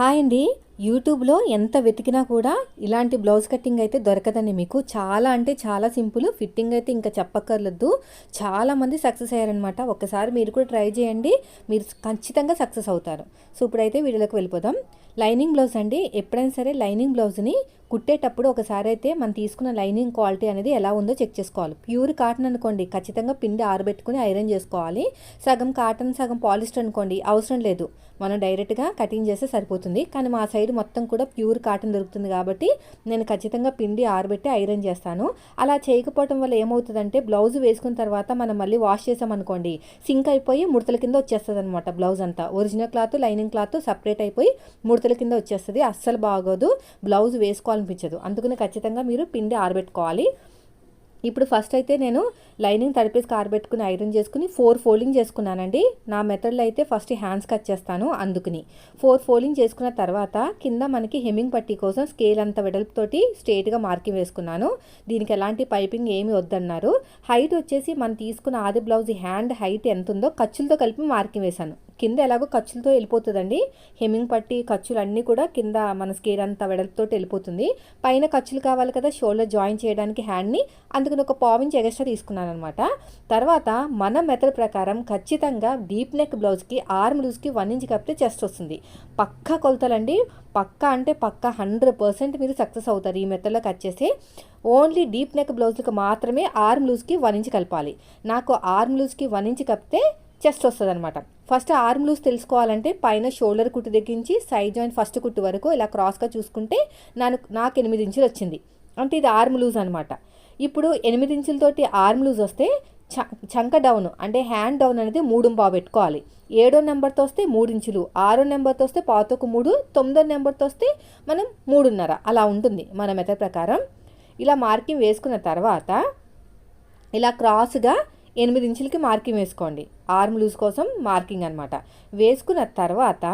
Hi అండి. యూట్యూబ్లో ఎంత వెతికినా కూడా ఇలాంటి బ్లౌజ్ కటింగ్ అయితే దొరకదండి మీకు. చాలా అంటే చాలా సింపుల్ ఫిట్టింగ్ అయితే ఇంకా చెప్పక్కర్లేదు చాలామంది సక్సెస్ అయ్యారనమాట ఒకసారి మీరు కూడా ట్రై చేయండి. మీరు ఖచ్చితంగా సక్సెస్ అవుతారు. సో ఇప్పుడైతే వీడియోలోకి వెళ్ళిపోదాం. లైనింగ్ బ్లౌజ్ అండి. ఎప్పుడైనా సరే లైనింగ్ బ్లౌజ్ని కుట్టేటప్పుడు ఒకసారి అయితే మనం తీసుకున్న లైనింగ్ క్వాలిటీ అనేది ఎలా ఉందో చెక్ చేసుకోవాలి. ప్యూర్ కాటన్ అనుకోండి ఖచ్చితంగా పిండి ఆరబెట్టుకుని ఐరన్ చేసుకోవాలి. సగం కాటన్ సగం పాలిస్టర్ అనుకోండి అవసరం లేదు. మనం డైరెక్ట్గా కటింగ్ చేస్తే సరిపోతుంది. కానీ మా సైడ్ మొత్తం కూడా ప్యూర్ కాటన్ దొరుకుతుంది కాబట్టి నేను ఖచ్చితంగా పిండి ఆరబెట్టి ఐరన్ చేస్తాను. అలా చేయకపోవడం వల్ల ఏమవుతుందంటే బ్లౌజ్ వేసుకున్న తర్వాత మనం మళ్ళీ వాష్ చేసామనుకోండి సింక్ అయిపోయి ముడతల కింద వచ్చేస్తుంది అనమాట బ్లౌజ్ అంతా. Original cloth lining cloth separate అయిపోయి ముడతల కింద వచ్చేస్తుంది. అస్సలు బాగోదు. బ్లౌజ్ వేసుకోవాలి అనిపించదు. అందుకని ఖచ్చితంగా మీరు పిండి ఆరబెట్టుకోవాలి. ఇప్పుడు ఫస్ట్ అయితే నేను లైనింగ్ తడిపేసి ఆరబెట్టుకుని ఐరన్ చేసుకుని ఫోర్ ఫోల్డింగ్ చేసుకున్నానండి. నా మెథడ్లో అయితే ఫస్ట్ హ్యాండ్స్ కట్ చేస్తాను అందుకుని. ఫోర్ ఫోల్డింగ్ చేసుకున్న తర్వాత కింద మనకి హెమ్మింగ్ పట్టీ కోసం స్కేల్ అంత వెడల్పుతోటి స్ట్రేట్గా మార్కింగ్ వేసుకున్నాను. దీనికి ఎలాంటి పైపింగ్ ఏమి వద్దన్నారు. హైట్ వచ్చేసి మనం తీసుకున్న ఆది బ్లౌజ్ హ్యాండ్ హైట్ ఎంత ఉందో ఖర్చులతో కలిపి మార్కింగ్ వేశాను. కింద ఎలాగో ఖర్చులతో వెళ్ళిపోతుందండి. హెమ్మింగ్ పట్టి ఖర్చులు అన్నీ కూడా కింద మన స్కేర్ అంతా వెడల్పుతో వెళ్ళిపోతుంది. పైన ఖర్చులు కావాలి కదా షోల్డర్ జాయిన్ చేయడానికి హ్యాండ్ని అందుకని ఒక పావించి ఎగస్ట్రా తీసుకున్నాను అనమాట తర్వాత మన మెథడ్ ప్రకారం ఖచ్చితంగా డీప్ నెక్ బ్లౌజ్కి ఆర్మ్ లూజ్కి వన్ ఇంచ్ కప్పితే చెస్ట్ వస్తుంది. పక్కా కొలతలండి. పక్కా అంటే పక్కా హండ్రెడ్ పర్సెంట్ మీరు సక్సెస్ అవుతారు ఈ మెథడ్లో కట్ ఓన్లీ డీప్ నెక్ బ్లౌజ్కి మాత్రమే ఆర్మ్ లూజ్కి వన్ ఇంచ్ కలపాలి. నాకు ఆర్మ్ లూజ్కి వన్ ఇంచ్ కప్పితే చెస్ట్ వస్తుంది అనమాట ఫస్ట్ ఆర్మ్ లూజ్ తెలుసుకోవాలంటే పైన షోల్డర్ కుట్టు దగ్గరించి సైడ్ జాయింట్ ఫస్ట్ కుట్టు వరకు ఇలా క్రాస్గా చూసుకుంటే నాకు నాకు ఎనిమిది ఇంచులు వచ్చింది. అంటే ఇది ఆర్మ్ లూజ్ అనమాట ఇప్పుడు ఎనిమిది ఇంచులతోటి ఆర్మ్ లూజ్ వస్తే చ చంక డౌన్ అంటే హ్యాండ్ డౌన్ అనేది మూడు పావు పెట్టుకోవాలి. ఏడో నెంబర్తో వస్తే మూడు ఇంచులు ఆరో నెంబర్తో వస్తే పాతకు మూడు తొమ్మిదో నెంబర్తో వస్తే మనం మూడున్నర అలా ఉంటుంది మన మెథడ్ ప్రకారం. ఇలా మార్కింగ్ వేసుకున్న తర్వాత ఇలా క్రాస్గా ఎనిమిది ఇంచులకి మార్కింగ్ వేసుకోండి. ఆర్మ్ లూజ్ కోసం మార్కింగ్ అనమాట వేసుకున్న తర్వాత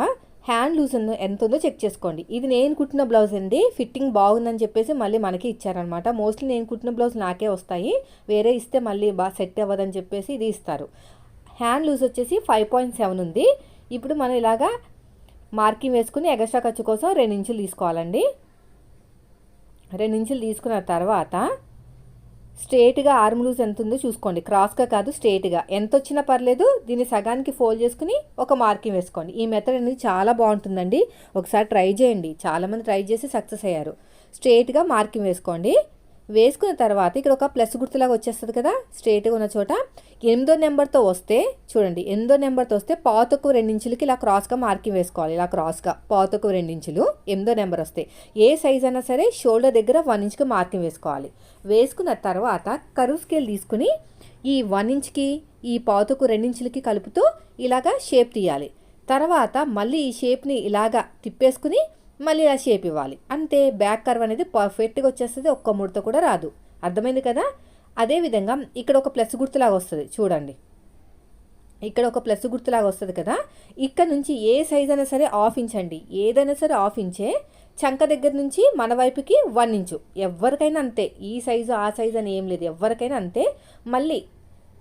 హ్యాండ్ లూజ్ ఎంత ఉందో చెక్ చేసుకోండి. ఇది నేను కుట్టిన బ్లౌజ్ అండి. ఫిట్టింగ్ బాగుందని చెప్పేసి మళ్ళీ మనకి ఇచ్చారనమాట మోస్ట్లీ నేను కుట్టిన బ్లౌజ్ నాకే వస్తాయి. వేరే ఇస్తే మళ్ళీ బాగా సెట్ అవ్వదని చెప్పేసి ఇది ఇస్తారు. హ్యాండ్ లూజ్ వచ్చేసి ఫైవ్ పాయింట్ సెవెన్ ఉంది. ఇప్పుడు మనం ఇలాగా మార్కింగ్ వేసుకుని ఎగస్ట్రా ఖర్చు కోసం రెండు ఇంచులు తీసుకోవాలండి. రెండు ఇంచులు తీసుకున్న తర్వాత స్ట్రేట్గా ఆర్మ్ లూజ్ ఎంత ఉందో చూసుకోండి. క్రాస్గా కాదు స్ట్రేట్గా. ఎంత వచ్చినా పర్లేదు దీన్ని సగానికి ఫోల్డ్ చేసుకుని ఒక మార్కింగ్ వేసుకోండి. ఈ మెథడ్ అనేది చాలా బాగుంటుందండి. ఒకసారి ట్రై చేయండి. చాలామంది ట్రై చేసి సక్సెస్ అయ్యారు. స్ట్రేట్గా మార్కింగ్ వేసుకోండి. వేసుకున్న తర్వాత ఇక్కడ ఒక ప్లస్ గుర్తులాగా వచ్చేస్తుంది కదా? స్ట్రేట్గా ఉన్న చోట ఎనిమిదో నెంబర్తో వస్తే చూడండి. ఎనిమిదో నెంబర్తో వస్తే పాతకు రెండించులకి ఇలా క్రాస్గా మార్కింగ్ వేసుకోవాలి. ఇలా క్రాస్గా పాతకు రెండించులు ఎనిమిదో నెంబర్ వస్తే. ఏ సైజ్ అయినా సరే షోల్డర్ దగ్గర వన్ ఇంచ్కి మార్కింగ్ వేసుకోవాలి. వేసుకున్న తర్వాత కరువు స్కేల్ తీసుకుని ఈ వన్ ఇంచ్కి ఈ పాతకు రెండించులకి కలుపుతూ ఇలాగా షేప్ తీయాలి. తర్వాత మళ్ళీ ఈ షేప్ని ఇలాగా తిప్పేసుకుని మళ్ళీ ఇలా షేప్ ఇవ్వాలి. అంతే బ్యాక్ కర్వ్ అనేది పర్ఫెక్ట్గా వచ్చేస్తుంది ఒక్క ముడత కూడా రాదు. అర్థమైంది కదా? అదేవిధంగా ఇక్కడ ఒక ప్లస్ గుర్తులాగా వస్తుంది చూడండి. ఇక్కడ ఒక ప్లస్ గుర్తులాగా వస్తుంది కదా? ఇక్కడ నుంచి ఏ సైజ్ అయినా సరే ఆఫ్ ఇంచ్ అండి. ఏదైనా సరే ఆఫ్ ఇంచే చంక దగ్గర నుంచి మన వైపుకి వన్ ఇంచు. ఎవరికైనా అంతే. ఈ సైజు ఆ సైజు అని ఏం లేదు. ఎవరికైనా అంతే. మళ్ళీ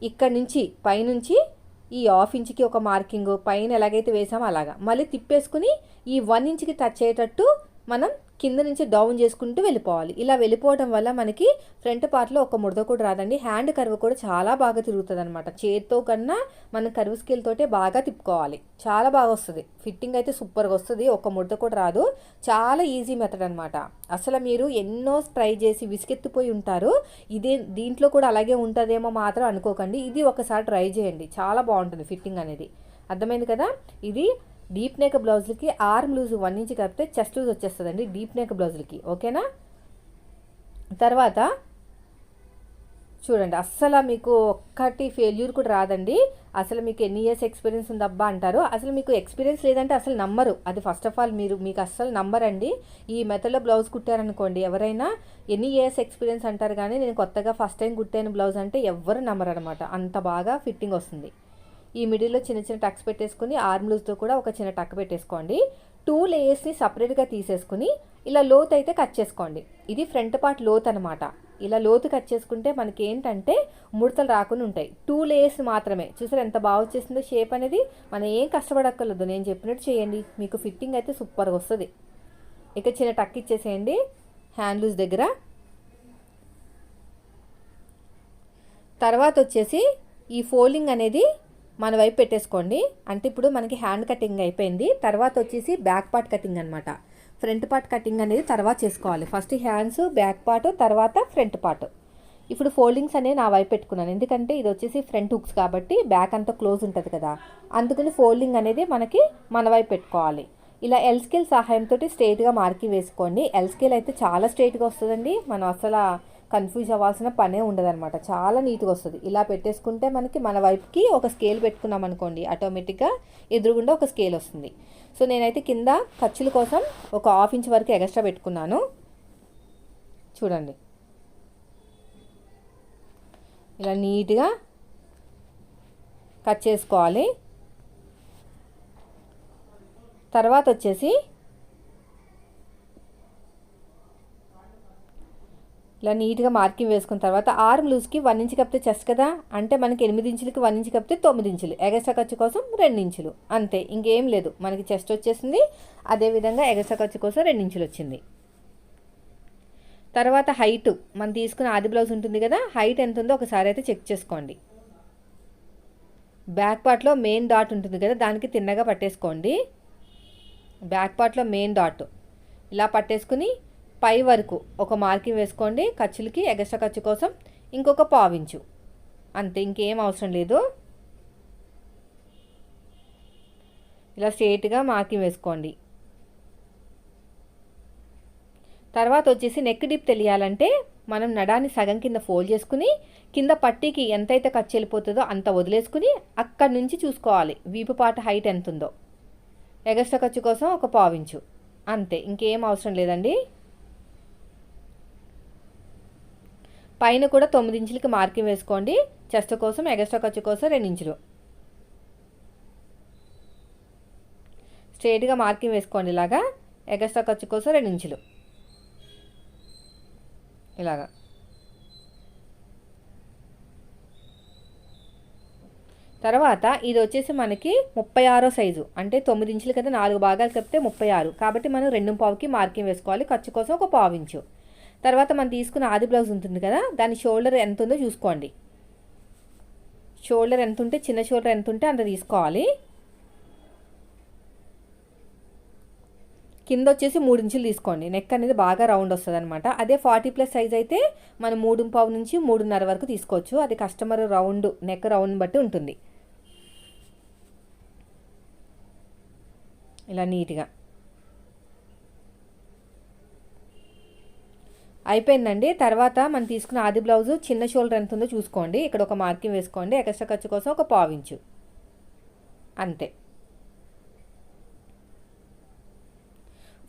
ఇక్కడ నుంచి పైనుంచి ఈ హాఫ్ ఇంచ్కి ఒక మార్కింగ్ పైన ఎలాగైతే వేసామో అలాగా. మళ్ళీ తిప్పేసుకుని ఈ వన్ ఇంచ్కి టచ్ అయ్యేటట్టు మనం కింద నుంచి డౌన్ చేసుకుంటూ వెళ్ళిపోవాలి. ఇలా వెళ్ళిపోవడం వల్ల మనకి ఫ్రంట్ పార్ట్లో ఒక ముడత కూడా రాదండి. హ్యాండ్ కర్వ్ కూడా చాలా బాగా తిరుగుతుంది అనమాట చేతితో కన్నా మనం కర్వ్ స్కేల్ తోటే బాగా తిప్పుకోవాలి. చాలా బాగా వస్తుంది. ఫిట్టింగ్ అయితే సూపర్గా వస్తుంది. ఒక ముడత కూడా రాదు. చాలా ఈజీ మెథడ్ అనమాట అసలు మీరు ఎన్నో ట్రై చేసి విసిగెత్తిపోయి ఉంటారు. ఇదే దీంట్లో కూడా అలాగే ఉంటుందేమో మాత్రం అనుకోకండి. ఇది ఒకసారి ట్రై చేయండి. చాలా బాగుంటుంది ఫిట్టింగ్ అనేది. అర్థమైంది కదా? ఇది డీప్ నెక్ బ్లౌజ్లకి ఆర్మ్ లూజ్ వన్ ఇంచ్ కలిపితే చెస్ట్ లూజ్ వచ్చేస్తుందండి డీప్ నెక్ బ్లౌజులకి ఓకేనా? తర్వాత చూడండి అస్సలు మీకు ఒక్కటి ఫెయిల్యూర్ కూడా రాదండి. అసలు మీకు ఎన్ని ఇయర్స్ ఎక్స్పీరియన్స్ ఉందబ్బా అంటారు. అసలు మీకు ఎక్స్పీరియన్స్ లేదంటే అసలు నమ్మరు. అది ఫస్ట్ ఆఫ్ ఆల్ మీరు మీకు అస్సలు నమ్మరండి. ఈ మెథడ్లో బ్లౌజ్ కుట్టారనుకోండి ఎవరైనా ఎన్ని ఇయర్స్ ఎక్స్పీరియన్స్ అంటారు కానీ నేను కొత్తగా ఫస్ట్ టైం కుట్టాను బ్లౌజ్ అంటే ఎవ్వరు నమ్మరు అనమాట అంత బాగా ఫిట్టింగ్ వస్తుంది. ఈ మిడిల్లో చిన్న చిన్న టక్స్ పెట్టేసుకుని ఆర్మ్ లూజ్తో కూడా ఒక చిన్న టక్ పెట్టేసుకోండి. టూ లేయర్స్ని సపరేట్గా తీసేసుకుని ఇలా లోత్ అయితే కట్ చేసుకోండి. ఇది ఫ్రంట్ పార్ట్ లోత్ అనమాట ఇలా లోతు కట్ చేసుకుంటే మనకి ఏంటంటే ముడతలు రాకుండా ఉంటాయి. టూ లేయర్స్ మాత్రమే. చూసారు ఎంత బాగా వచ్చేసిందో షేప్ అనేది? మనం ఏం కష్టపడక్కర్లేదు. నేను చెప్పినట్టు చేయండి. మీకు ఫిట్టింగ్ అయితే సూపర్గా వస్తుంది. ఇక చిన్న టక్ ఇచ్చేసేయండి. హ్యాండ్ లూజ్ దగ్గర. తర్వాత వచ్చేసి ఈ ఫోల్డింగ్ అనేది మన వైపు పెట్టేసుకోండి. అంటే ఇప్పుడు మనకి హ్యాండ్ కటింగ్ అయిపోయింది. తర్వాత వచ్చేసి బ్యాక్ పార్ట్ కటింగ్ అనమాట ఫ్రంట్ పార్ట్ కటింగ్ అనేది తర్వాత చేసుకోవాలి. ఫస్ట్ హ్యాండ్స్ బ్యాక్ పార్ట్ తర్వాత ఫ్రంట్ పార్ట్. ఇప్పుడు ఫోల్డింగ్స్ అనేవి నా వైపు పెట్టుకున్నాను. ఎందుకంటే ఇది వచ్చేసి ఫ్రంట్ హుక్స్ కాబట్టి బ్యాక్ అంతా క్లోజ్ ఉంటుంది కదా. అందుకని ఫోల్డింగ్ అనేది మనకి మన వైపు పెట్టుకోవాలి. ఇలా ఎల్ స్కేల్ సహాయంతో స్ట్రైట్గా మార్కింగ్ వేసుకోండి. ఎల్ స్కేల్ అయితే చాలా స్ట్రైట్గా వస్తుందండి. మనం అసలు కన్ఫ్యూజ్ అవ్వాల్సిన పనే ఉండదన్నమాట. చాలా నీట్గా వస్తుంది. ఇలా పెట్టేసుకుంటే మనకి మన వైపుకి ఒక స్కేల్ పెట్టుకున్నాం అనుకోండి ఆటోమేటిక్గా ఎదురుగుండా ఒక స్కేల్ వస్తుంది. సో నేనైతే కింద ఖర్చుల కోసం ఒక హాఫ్ ఇంచ్ వరకు ఎక్స్ట్రా పెట్టుకున్నాను. చూడండి. ఇలా నీట్గా కట్ చేసుకోవాలి. తర్వాత వచ్చేసి ఇలా నీట్గా మార్కింగ్ వేసుకున్న తర్వాత ఆర్మ్ లూజ్కి వన్ ఇంచ్ కప్పితే చెస్ట్ కదా? అంటే మనకి ఎనిమిది ఇంచులకి వన్ ఇంచ్ కప్పితే తొమ్మిది ఇంచులు. ఎగస్ట్రా ఖర్చు కోసం రెండు ఇంచులు. అంతే ఇంకేం లేదు. మనకి చెస్ట్ వచ్చేసింది. అదేవిధంగా ఎగస్ట్రా ఖర్చు కోసం రెండు ఇంచులు వచ్చింది. తర్వాత హైట్. మనం తీసుకున్న ఆది బ్లౌజ్ ఉంటుంది కదా? హైట్ ఎంత ఉందో ఒకసారి అయితే చెక్ చేసుకోండి. బ్యాక్ పార్ట్లో మెయిన్ డాట్ ఉంటుంది కదా? దానికి తిన్నగా పట్టేసుకోండి. బ్యాక్ పార్ట్లో మెయిన్ డాట్. ఇలా పట్టేసుకుని పై వరకు ఒక మార్కింగ్ వేసుకోండి. ఖర్చులకి ఎగస్ట్రా ఖర్చు కోసం ఇంకొక పావించు అంతే ఇంకేం అవసరం లేదు. ఇలా స్ట్రేట్గా మార్కింగ్ వేసుకోండి. తర్వాత వచ్చేసి నెక్ డిప్ తెలియాలంటే మనం నడాన్ని సగం కింద ఫోల్డ్ చేసుకుని కింద పట్టీకి ఎంతైతే ఖర్చు వెళ్ళిపోతుందో అంత వదిలేసుకుని అక్కడి నుంచి చూసుకోవాలి వీపు పాట హైట్ ఎంత ఉందో ఎగస్ట్రా ఖర్చు కోసం ఒక పావించు అంతే ఇంకేం అవసరం లేదండి. పైన కూడా తొమ్మిది ఇంచులకి మార్కింగ్ వేసుకోండి. చెస్ట్ కోసం ఎగస్ట్రా ఖర్చు కోసం రెండు ఇంచులు. స్ట్రేట్గా మార్కింగ్ వేసుకోండి ఇలాగా. ఎగస్ట్రా ఖర్చు కోసం రెండు ఇంచులు. ఇలాగా. తర్వాత ఇది వచ్చేసి మనకి ముప్పై ఆరో సైజు. అంటే తొమ్మిది ఇంచులు కదా నాలుగు భాగాలు చెప్తే ముప్పై ఆరు. కాబట్టి మనం రెండు పావుకి మార్కింగ్ వేసుకోవాలి. ఖర్చు కోసం ఒక పావు ఇంచు. తర్వాత మనం తీసుకున్న ఆది బ్లౌజ్ ఉంటుంది కదా దాని షోల్డర్ ఎంత ఉందో చూసుకోండి. షోల్డర్ ఎంత ఉంటే చిన్న షోల్డర్ ఎంత ఉంటే అంత తీసుకోవాలి. కింద వచ్చేసి మూడు ఇంచులు తీసుకోండి. నెక్ అనేది బాగా రౌండ్ వస్తుంది అనమాట అదే ఫార్టీ ప్లస్ సైజ్ అయితే మనం మూడు పావు నుంచి మూడున్నర వరకు తీసుకోవచ్చు. అది కస్టమర్ రౌండ్ నెక్ రౌండ్ బట్టి ఉంటుంది. ఇలా నీట్గా అయిపోయిందండి. తర్వాత మనం తీసుకున్న ఆది బ్లౌజు చిన్న షోల్డర్ ఎంత ఉందో చూసుకోండి. ఇక్కడ ఒక మార్కింగ్ వేసుకోండి. ఎక్స్ట్రా ఖర్చు కోసం ఒక పావించు అంతే.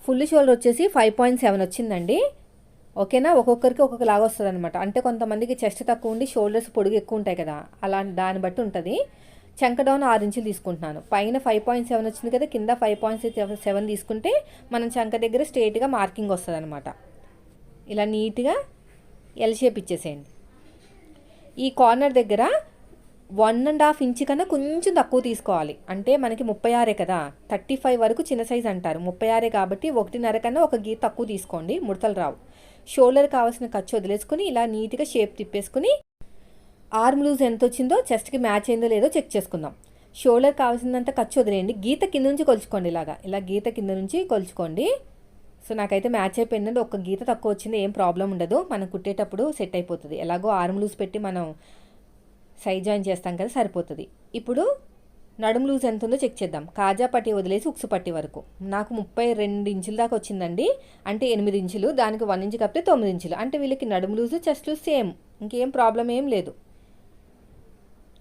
ఫుల్ షోల్డర్ వచ్చేసి ఫైవ్ పాయింట్ సెవెన్ వచ్చిందండి. ఓకేనా? ఒక్కొక్కరికి ఒక్కొక్క లాగా వస్తుంది అనమాట అంటే కొంతమందికి చెస్ట్ తక్కువ ఉండి షోల్డర్స్ పొడుగు ఎక్కువ ఉంటాయి కదా. అలా దాన్ని బట్టి ఉంటుంది. చెంక డౌన్ ఆరు ఇంచులు తీసుకుంటున్నాను. పైన ఫైవ్ పాయింట్ సెవెన్ వచ్చింది కదా కింద ఫైవ్ పాయింట్ సెవెన్ తీసుకుంటే మనం చెంక దగ్గర స్ట్రేట్గా మార్కింగ్ వస్తుంది అనమాట ఇలా నీట్గా ఎల్ షేప్ ఇచ్చేసేయండి. ఈ కార్నర్ దగ్గర వన్ అండ్ హాఫ్ ఇంచ్ కన్నా కొంచెం తక్కువ తీసుకోవాలి. అంటే మనకి ముప్పై ఆరే కదా థర్టీ ఫైవ్ వరకు చిన్న సైజ్ అంటారు. ముప్పై ఆరే కాబట్టి ఒకటిన్నర కన్నా ఒక గీత తక్కువ తీసుకోండి ముడతలు రావు. షోల్డర్ కావాల్సిన ఖర్చు వదిలేసుకుని ఇలా నీట్గా షేప్ తిప్పేసుకుని ఆర్మ్ లూజ్ ఎంత వచ్చిందో చెస్ట్కి మ్యాచ్ అయిందో లేదో చెక్ చేసుకుందాం. షోల్డర్ కావాల్సినంత ఖర్చు వదిలేయండి. గీత కింద నుంచి కొలుచుకోండి ఇలాగా. ఇలా గీత కింద నుంచి కొలుచుకోండి. సో నాకైతే మ్యాచ్ అయిపోయిందండి. ఒక గీత తక్కువ వచ్చింది ఏం ప్రాబ్లం ఉండదు. మనం కుట్టేటప్పుడు సెట్ అయిపోతుంది. ఎలాగో ఆర్మ్ లూజ్ పెట్టి మనం సైజ్ జాయిన్ చేస్తాం కదా సరిపోతుంది. ఇప్పుడు నడుము లూజ్ ఎంత ఉందో చెక్ చేద్దాం. కాజా పట్టి వదిలేసి ఉక్సు పట్టి వరకు. నాకు ముప్పై రెండు ఇంచుల దాకా వచ్చిందండి. అంటే ఎనిమిది ఇంచులు దానికి వన్ ఇంచు కప్పితే తొమ్మిది ఇంచులు. అంటే వీళ్ళకి నడుము లూజు చెస్ట్ లూజ్ సేమ్. ఇంకేం ప్రాబ్లం ఏం లేదు.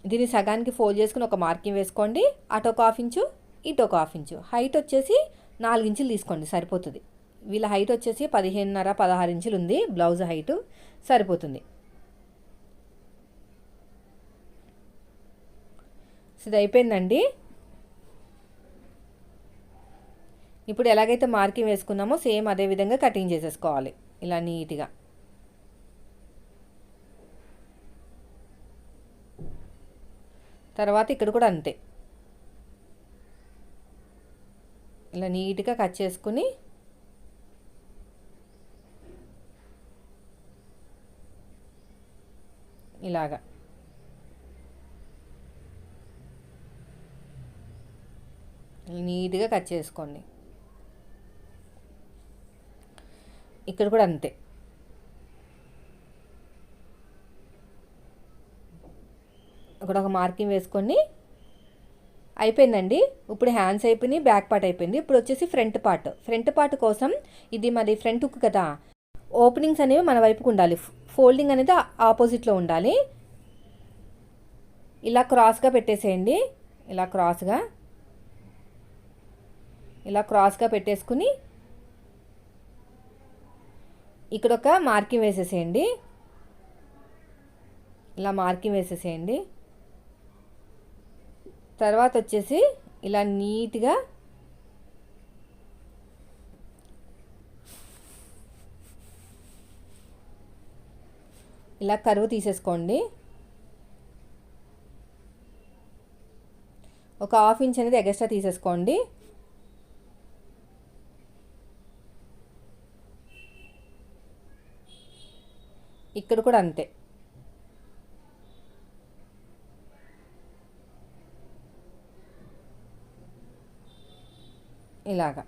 దీన్ని సగానికి ఫోల్డ్ చేసుకుని ఒక మార్కింగ్ వేసుకోండి. అటు ఒక హాఫ్ ఇంచు ఇటు ఒక హాఫ్ ఇంచు. హైట్ వచ్చేసి నాలుగు ఇంచులు తీసుకోండి. సరిపోతుంది. వీళ్ళ హైట్ వచ్చేసి పదిహేనున్నర పదహారు ఇంచులు ఉంది. బ్లౌజ్ హైట్ సరిపోతుంది. ఇది అయిపోయిందండి. ఇప్పుడు ఎలాగైతే మార్కింగ్ వేసుకున్నామో సేమ్ అదే విధంగా కటింగ్ చేసేసుకోవాలి. ఇలా నీట్గా. తర్వాత ఇక్కడ కూడా అంతే. ఇలా నీట్గా కట్ చేసుకుని ఇలాగా. నీట్గా కట్ చేసుకోండి. ఇక్కడ కూడా అంతే. ఇక్కడ ఒక మార్కింగ్ వేసుకొని అయిపోయిందండి. ఇప్పుడు హ్యాండ్స్ అయిపోయినాయి బ్యాక్ పార్ట్ అయిపోయింది. ఇప్పుడు వచ్చేసి ఫ్రంట్ పార్ట్. ఫ్రంట్ పార్ట్ కోసం ఇది మరి ఫ్రంట్ హుక్ కదా. ఓపెనింగ్స్ అనేవి మన వైపుకు ఉండాలి. ఫోల్డింగ్ అనేది ఆపోజిట్లో ఉండాలి. ఇలా క్రాస్గా పెట్టేసేయండి. ఇలా క్రాస్గా. ఇలా క్రాస్గా పెట్టేసుకుని ఇక్కడ ఒక మార్కింగ్ వేసేసేయండి. ఇలా మార్కింగ్ వేసేసేయండి. తర్వాత వచ్చేసి ఇలా నీట్గా ఇలా కరువు తీసేసుకోండి. ఒక హాఫ్ ఇంచ్ అనేది ఎగస్ట్రా తీసేసుకోండి. ఇక్కడ కూడా అంతే. ఇలాగా.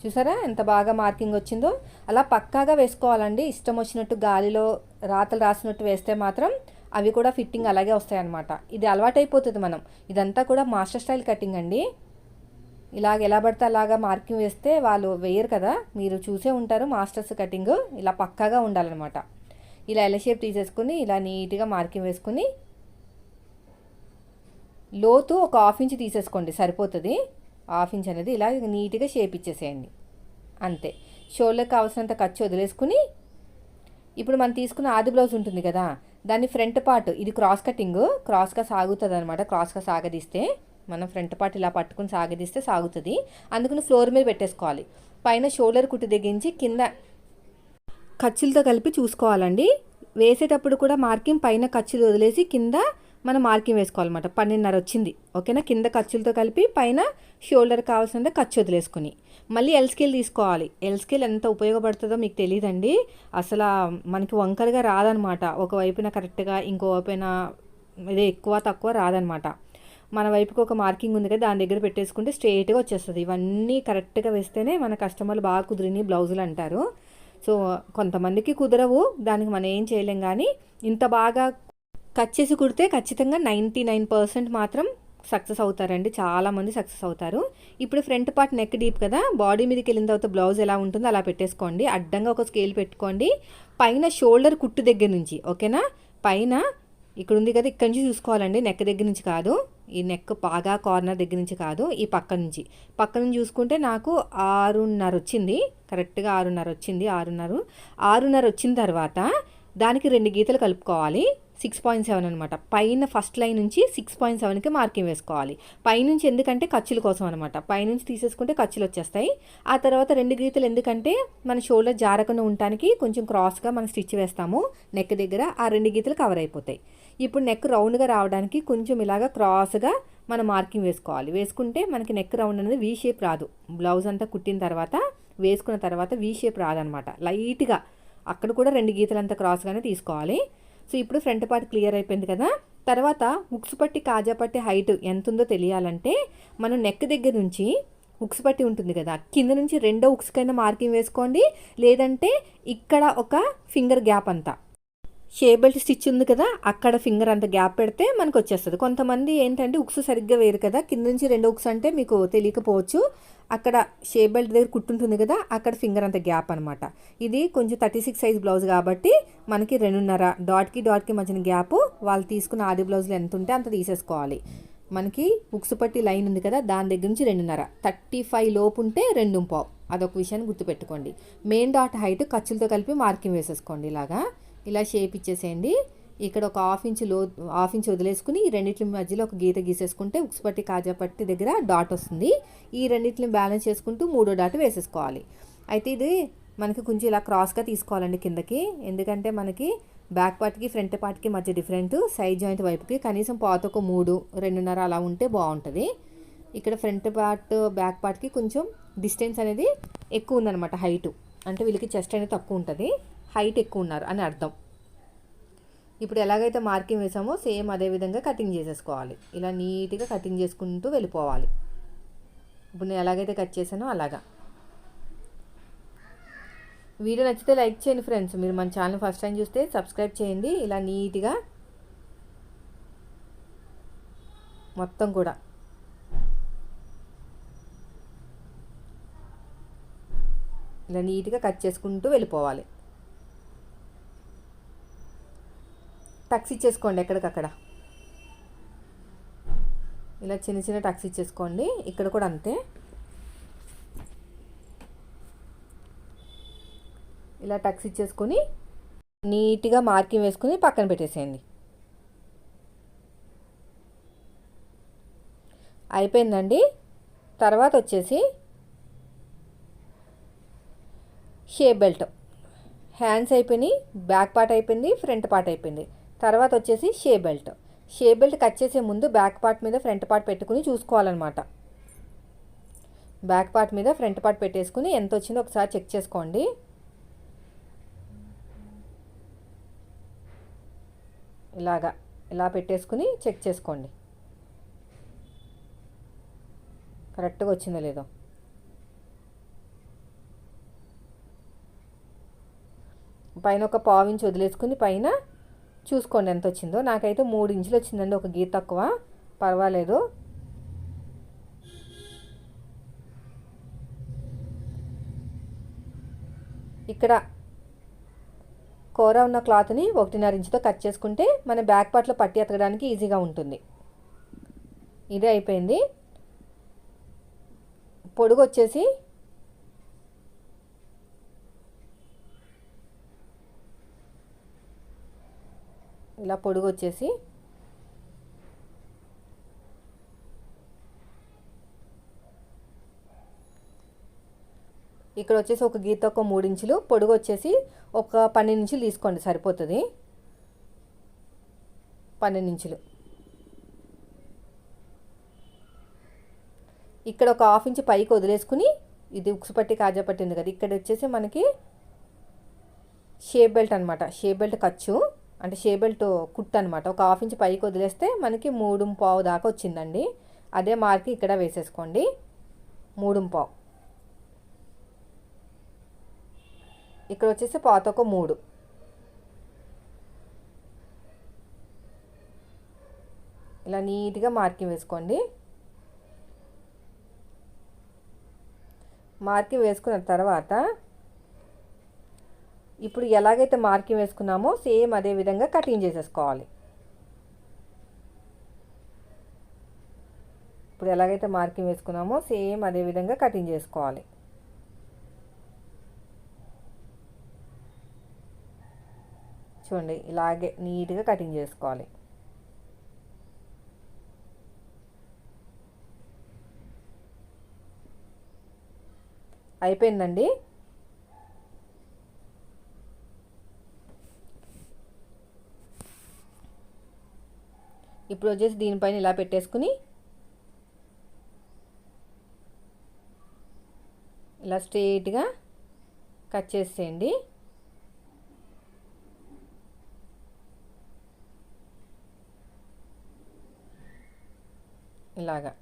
చూసారా? ఎంత బాగా మార్కింగ్ వచ్చిందో. అలా పక్కాగా వేసుకోవాలండి. ఇష్టం వచ్చినట్టు గాలిలో రాతలు రాసినట్టు వేస్తే మాత్రం అవి కూడా ఫిట్టింగ్ అలాగే వస్తాయన్నమాట. ఇది అలవాటైపోతుంది మనం. ఇదంతా కూడా మాస్టర్ స్టైల్ కటింగ్ అండి. ఇలాగ ఎలా పడితే అలాగా మార్కింగ్ వేస్తే వాళ్ళు వేయరు కదా. మీరు చూసే ఉంటారు మాస్టర్స్ కటింగ్. ఇలా పక్కాగా ఉండాలన్నమాట. ఇలా ఎల షేప్ తీసేసుకుని ఇలా నీట్గా మార్కింగ్ వేసుకుని లోతు ఒక హాఫ్ ఇంచ్ తీసేసుకోండి. సరిపోతుంది. హాఫ్ ఇంచ్ అనేది ఇలా నీట్గా షేప్ ఇచ్చేసేయండి. అంతే. షోల్డర్కి కావాల్సినంత ఖర్చు వదిలేసుకుని ఇప్పుడు మనం తీసుకున్న ఆది బ్లౌజ్ ఉంటుంది కదా దాన్ని ఫ్రంట్ పార్ట్ ఇది క్రాస్ కటింగ్ క్రాస్గా సాగుతుంది అనమాట క్రాస్గా సాగదీస్తే మనం ఫ్రంట్ పార్ట్ ఇలా పట్టుకుని సాగదీస్తే సాగుతుంది. అందుకని ఫ్లోర్ మీద పెట్టేసుకోవాలి. పైన షోల్డర్ కుట్టు తెగించి కింద ఖర్చులతో కలిపి చూసుకోవాలండి. వేసేటప్పుడు కూడా మార్కింగ్ పైన ఖర్చులు వదిలేసి కింద మనం మార్కింగ్ వేసుకోవాలన్నమాట. పన్నెండున్నర వచ్చింది. ఓకేనా? కింద ఖర్చులతో కలిపి పైన షోల్డర్ కావాల్సినంత ఖర్చు వదిలేసుకుని. మళ్ళీ ఎల్ స్కేల్ తీసుకోవాలి. ఎల్ స్కేల్ ఎంత ఉపయోగపడుతుందో మీకు తెలియదండి అసలు మనకి వంకరగా రాదనమాట ఒకవైపున కరెక్ట్గా ఇంకో వైపున ఇదే ఎక్కువ తక్కువ రాదనమాట మన వైపుకి ఒక మార్కింగ్ ఉంది కదా దాని దగ్గర పెట్టేసుకుంటే స్ట్రేట్గా వచ్చేస్తుంది. ఇవన్నీ కరెక్ట్గా వేస్తేనే మన కస్టమర్లు బాగా కుదిరిని బ్లౌజులు అంటారు. సో కొంతమందికి కుదరవు. దానికి మనం ఏం చేయలేం కానీ ఇంత బాగా కట్ చేసి కుడితే ఖచ్చితంగా నైంటీ నైన్ పర్సెంట్ మాత్రం సక్సెస్ అవుతారండి. చాలామంది సక్సెస్ అవుతారు. ఇప్పుడు ఫ్రంట్ పార్ట్ నెక్ డీప్ కదా బాడీ మీదకి వెళ్ళిన తర్వాత బ్లౌజ్ ఎలా ఉంటుందో అలా పెట్టేసుకోండి. అడ్డంగా ఒక స్కేల్ పెట్టుకోండి. పైన షోల్డర్ కుట్టు దగ్గర నుంచి ఓకేనా? పైన ఇక్కడ ఉంది కదా ఇక్కడ నుంచి చూసుకోవాలండి. నెక్ దగ్గర నుంచి కాదు. ఈ నెక్ బాగా కార్నర్ దగ్గర నుంచి కాదు ఈ పక్క నుంచి. పక్క నుంచి చూసుకుంటే నాకు ఆరున్నర వచ్చింది. కరెక్ట్గా ఆరున్నర వచ్చింది ఆరున్నర. ఆరున్నర వచ్చిన తర్వాత దానికి రెండు గీతలు కలుపుకోవాలి. సిక్స్ పాయింట్ సెవెన్ అనమాట పైన ఫస్ట్ లైన్ నుంచి సిక్స్ పాయింట్ సెవెన్కి మార్కింగ్ వేసుకోవాలి. పైనుంచి ఎందుకంటే ఖర్చుల కోసం అనమాట పైనుంచి తీసేసుకుంటే ఖర్చులు వచ్చేస్తాయి. ఆ తర్వాత రెండు గీతలు ఎందుకంటే మన షోల్డర్ జారకుండా ఉండటానికి కొంచెం క్రాస్గా మనం స్టిచ్ వేస్తాము. నెక్ దగ్గర ఆ రెండు గీతలు కవర్ అయిపోతాయి. ఇప్పుడు నెక్ రౌండ్గా రావడానికి కొంచెం ఇలాగ క్రాస్గా మనం మార్కింగ్ వేసుకోవాలి. వేసుకుంటే మనకి నెక్ రౌండ్ అనేది వీ షేప్ రాదు. బ్లౌజ్ అంతా కుట్టిన తర్వాత వేసుకున్న తర్వాత వీ షేప్ రాదనమాట లైట్గా అక్కడ కూడా రెండు గీతలు అంతా క్రాస్గానే తీసుకోవాలి. సో ఇప్పుడు ఫ్రంట్ పార్ట్ క్లియర్ అయిపోయింది కదా. తర్వాత ఉక్స్ పట్టి కాజా పట్టి హైట్ ఎంత ఉందో తెలియాలంటే మనం నెక్ దగ్గర నుంచి ఉక్స్ పట్టి ఉంటుంది కదా. కింద నుంచి రెండో ఉక్స్కైనా మార్కింగ్ వేసుకోండి. లేదంటే ఇక్కడ ఒక ఫింగర్ గ్యాప్ అంతా. షే బెల్ట్ స్టిచ్ ఉంది కదా అక్కడ ఫింగర్ అంత గ్యాప్ పెడితే మనకు వచ్చేస్తుంది కొంతమంది ఏంటంటే ఉక్స్ సరిగ్గా వేరు కదా కింద నుంచి రెండు ఉక్స్ అంటే మీకు తెలియకపోవచ్చు. అక్కడ షే బెల్ట్ దగ్గర కుట్టుంటుంది కదా అక్కడ ఫింగర్ అంత గ్యాప్ అనమాట ఇది కొంచెం థర్టీ సిక్స్ సైజ్ బ్లౌజ్ కాబట్టి మనకి రెండున్నర డాట్కి డాట్కి మధ్యన గ్యాప్. వాళ్ళు తీసుకున్న ఆది బ్లౌజ్లో ఎంత ఉంటే అంత తీసేసుకోవాలి. మనకి ఉక్స్ పట్టి లైన్ ఉంది కదా దాని దగ్గర నుంచి రెండున్నర. థర్టీ ఫైవ్ లోపు ఉంటే రెండు పావు. అదొక విషయాన్ని గుర్తుపెట్టుకోండి. మెయిన్ డాట్ హైట్ ఖర్చులతో కలిపి మార్కింగ్ వేసేసుకోండి ఇలాగా. ఇలా షేప్ ఇచ్చేసేయండి. ఇక్కడ ఒక హాఫ్ ఇంచ్లో హాఫ్ ఇంచ్ వదిలేసుకుని ఈ రెండింటి మధ్యలో ఒక గీత గీసేసుకుంటే ఉక్సుపట్టి కాజాపట్టి కాజా పట్టి దగ్గర డాట్ వస్తుంది. ఈ రెండింటిని బ్యాలెన్స్ చేసుకుంటూ మూడో డాట్ వేసేసుకోవాలి. అయితే ఇది మనకి కొంచెం ఇలా క్రాస్గా తీసుకోవాలండి కిందకి. ఎందుకంటే మనకి బ్యాక్ పార్ట్కి ఫ్రంట్ పార్ట్కి మధ్య డిఫరెంట్ సైడ్ జాయింట్ వైపుకి కనీసం పాత ఒక మూడు రెండున్నర అలా ఉంటే బాగుంటుంది. ఇక్కడ ఫ్రంట్ పార్ట్ బ్యాక్ పార్ట్కి కొంచెం డిస్టెన్స్ అనేది ఎక్కువ ఉందన్నమాట హైటు అంటే వీళ్ళకి చెస్ట్ అనేది తక్కువ ఉంటుంది. హైట్ ఎక్కువ ఉన్నారు అని అర్థం. ఇప్పుడు ఎలాగైతే మార్కింగ్ వేసామో సేమ్ అదే విధంగా కటింగ్ చేసేసుకోవాలి. ఇలా నీట్గా కటింగ్ చేసుకుంటూ వెళ్ళిపోవాలి. ఇప్పుడు నేను ఎలాగైతే కట్ చేశానో అలాగా. వీడియో నచ్చితే లైక్ చేయండి ఫ్రెండ్స్. మీరు మన ఛానల్ ఫస్ట్ టైం చూస్తే సబ్స్క్రైబ్ చేయండి. ఇలా నీట్గా మొత్తం కూడా. ఇలా నీట్గా కట్ చేసుకుంటూ వెళ్ళిపోవాలి. టక్స్ ఇచ్చేసుకోండి ఎక్కడికక్కడ. ఇలా చిన్న చిన్న టక్స్ ఇచ్చేసుకోండి ఇక్కడ కూడా అంతే. ఇలా టక్స్ ఇచ్చేసుకొని నీట్గా మార్కింగ్ వేసుకుని పక్కన పెట్టేసేయండి. అయిపోయిందండి. తర్వాత వచ్చేసి షేప్ బెల్ట్. హ్యాండ్స్ అయిపోయినాయి బ్యాక్ పార్ట్ అయిపోయింది ఫ్రంట్ పార్ట్ అయిపోయింది. తర్వాత వచ్చేసి షే బెల్ట్. షే బెల్ట్ కట్ చేసే ముందు బ్యాక్ పార్ట్ మీద ఫ్రంట్ పార్ట్ పెట్టుకుని చూసుకోవాలన్నమాట. బ్యాక్ పార్ట్ మీద ఫ్రంట్ పార్ట్ పెట్టేసుకుని ఎంత వచ్చిందో ఒకసారి చెక్ చేసుకోండి. ఇలాగా ఇలా పెట్టేసుకుని చెక్ చేసుకోండి. కరెక్ట్గా వచ్చిందో లేదో. పైన ఒక పావు ఇంచు వదిలేసుకుని పైన చూసుకోండి ఎంత వచ్చిందో నాకైతే మూడు ఇంచులు వచ్చిందండి ఒక గీత తక్కువ. పర్వాలేదు. ఇక్కడ కూర ఉన్న క్లాత్ని ఒకటిన్నర ఇంచుతో కట్ చేసుకుంటే మన బ్యాక్ పార్ట్లో పట్టి ఎతకడానికి ఈజీగా ఉంటుంది. ఇదే అయిపోయింది. పొడుగు వచ్చేసి ఇలా పొడుగు వచ్చేసి ఇక్కడ వచ్చేసి ఒక గీత ఒక మూడు ఇంచులు పొడుగు వచ్చేసి ఒక పన్నెండు ఇంచులు తీసుకోండి సరిపోతుంది. పన్నెండు ఇంచులు ఇక్కడ ఒక హాఫ్ ఇంచ్ పైకి వదిలేసుకుని ఇది ఉక్సుపట్టి కాజా ఉంది కదా ఇక్కడ వచ్చేసి మనకి షేప్ బెల్ట్ అనమాట షేప్ బెల్ట్ ఖర్చు. అంటే షేబెల్ట్ కుట్ అనమాట ఒక హాఫ్ ఇంచ్ పైకి వదిలేస్తే మనకి మూడు పావు దాకా వచ్చిందండి. అదే మార్క్ ఇక్కడ వేసేసుకోండి. మూడు పావు. ఇక్కడ వచ్చేసి పాత ఒక మూడు. ఇలా నీట్గా మార్కింగ్ వేసుకోండి. మార్కింగ్ వేసుకున్న తర్వాత ఇప్పుడు ఎలాగైతే మార్కింగ్ వేసుకున్నామో సేమ్ అదే విధంగా కటింగ్ చేసేసుకోవాలి. ఇప్పుడు ఎలాగైతే మార్కింగ్ వేసుకున్నామో సేమ్ అదే విధంగా కటింగ్ చేసుకోవాలి. చూడండి ఇలాగే నీట్గా కటింగ్ చేసుకోవాలి. అయిపోయిందండి? ఇప్పుడు వచ్చేసి దీనిపైన ఇలా పెట్టేసుకుని ఇలా స్ట్రెయిట్గా కట్ చేసేయండి. ఇలాగా.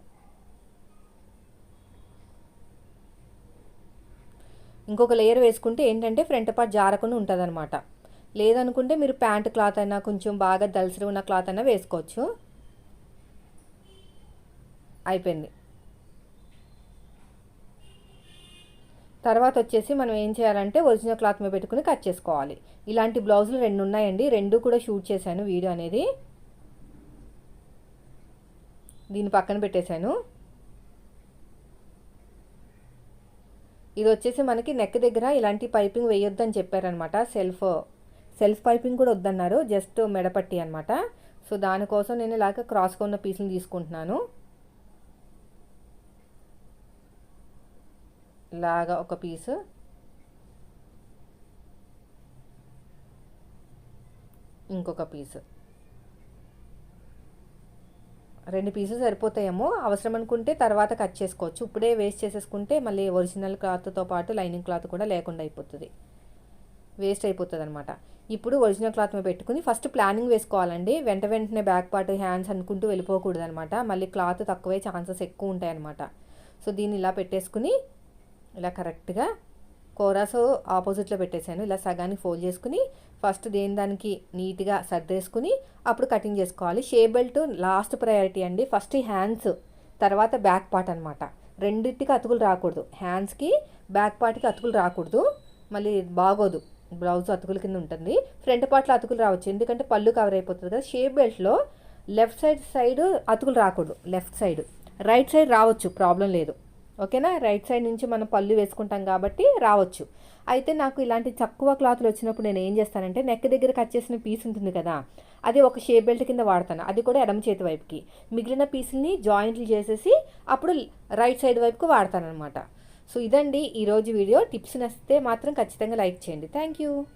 ఇంకొక లేయర్ వేసుకుంటే ఏంటంటే ఫ్రంట్ పార్ట్ జారకుండా ఉంటుంది అనమాట లేదనుకుంటే మీరు ప్యాంట్ క్లాత్ అయినా కొంచెం బాగా దలసరి ఉన్న క్లాత్ అయినా వేసుకోవచ్చు. అయిపోయింది. తర్వాత వచ్చేసి మనం ఏం చేయాలంటే ఒరిజినల్ క్లాత్ మీద పెట్టుకుని కట్ చేసుకోవాలి. ఇలాంటి బ్లౌజులు రెండు ఉన్నాయండి రెండు కూడా షూట్ చేశాను వీడియో అనేది. దీన్ని పక్కన పెట్టేశాను. ఇది వచ్చేసి మనకి నెక్ దగ్గర ఇలాంటి పైపింగ్ వేయొద్దని చెప్పారనమాట. సెల్ఫ్ సెల్ఫ్ పైపింగ్ కూడా వద్దన్నారు. జస్ట్ మెడపట్టి అనమాట. సో దానికోసం నేను ఇలాగ క్రాస్గా ఉన్న పీసులు తీసుకుంటున్నాను. లాగా ఒక పీసు. ఇంకొక పీసు. రెండు పీసులు సరిపోతాయేమో. అవసరం అనుకుంటే తర్వాత కట్ చేసుకోవచ్చు. ఇప్పుడే వేస్ట్ చేసేసుకుంటే మళ్ళీ ఒరిజినల్ క్లాత్తో పాటు లైనింగ్ క్లాత్ కూడా లేకుండా అయిపోతుంది. వేస్ట్ అయిపోతుంది అనమాట ఇప్పుడు ఒరిజినల్ క్లాత్ మీద పెట్టుకుని ఫస్ట్ ప్లానింగ్ వేసుకోవాలండి. వెంట వెంటనే బ్యాక్ పార్ట్ హ్యాండ్స్ అనుకుంటూ వెళ్ళిపోకూడదు అనమాట మళ్ళీ క్లాత్ తక్కువే ఛాన్సెస్ ఎక్కువ ఉంటాయి అనమాట సో దీన్ని ఇలా పెట్టేసుకుని ఇలా కరెక్ట్గా కోరాస్ ఆపోజిట్లో పెట్టేశాను ఇలా సగానికి ఫోల్డ్ చేసుకుని ఫస్ట్ దేని దానికి నీట్గా సర్దేసుకుని అప్పుడు కటింగ్ చేసుకోవాలి. షే బెల్ట్ లాస్ట్ ప్రయారిటీ అండి. ఫస్ట్ హ్యాండ్స్ తర్వాత బ్యాక్ పార్ట్ అనమాట రెండింటికి అతుకులు రాకూడదు. హ్యాండ్స్కి బ్యాక్ పార్ట్కి అతుకులు రాకూడదు. మళ్ళీ బాగోదు. బ్లౌజ్ అతుకుల కింద ఉంటుంది. ఫ్రంట్ పార్ట్లో అతుకులు రావచ్చు. ఎందుకంటే పళ్ళు కవర్ అయిపోతుంది కదా. షేప్ బెల్ట్లో లెఫ్ట్ సైడ్ సైడ్ అతుకులు రాకూడదు. Left side. రైట్ సైడ్ రావచ్చు. ప్రాబ్లం లేదు. ఓకేనా? రైట్ సైడ్ నుంచి మనం పళ్ళు వేసుకుంటాం కాబట్టి రావచ్చు. అయితే నాకు ఇలాంటి తక్కువ క్లాత్లు వచ్చినప్పుడు నేను ఏం చేస్తానంటే నెక్ దగ్గర కట్ చేసిన పీస్ ఉంటుంది కదా అది ఒక షేప్ బెల్ట్ కింద వాడతాను. అది కూడా ఎడమ చేతి వైపుకి. మిగిలిన పీసుల్ని జాయింట్లు చేసేసి అప్పుడు రైట్ సైడ్ వైపుకి వాడతాను అనమాట సో ఇదండి ఈరోజు వీడియో. టిప్స్ నచ్చితే మాత్రం ఖచ్చితంగా లైక్ చేయండి. Thank you.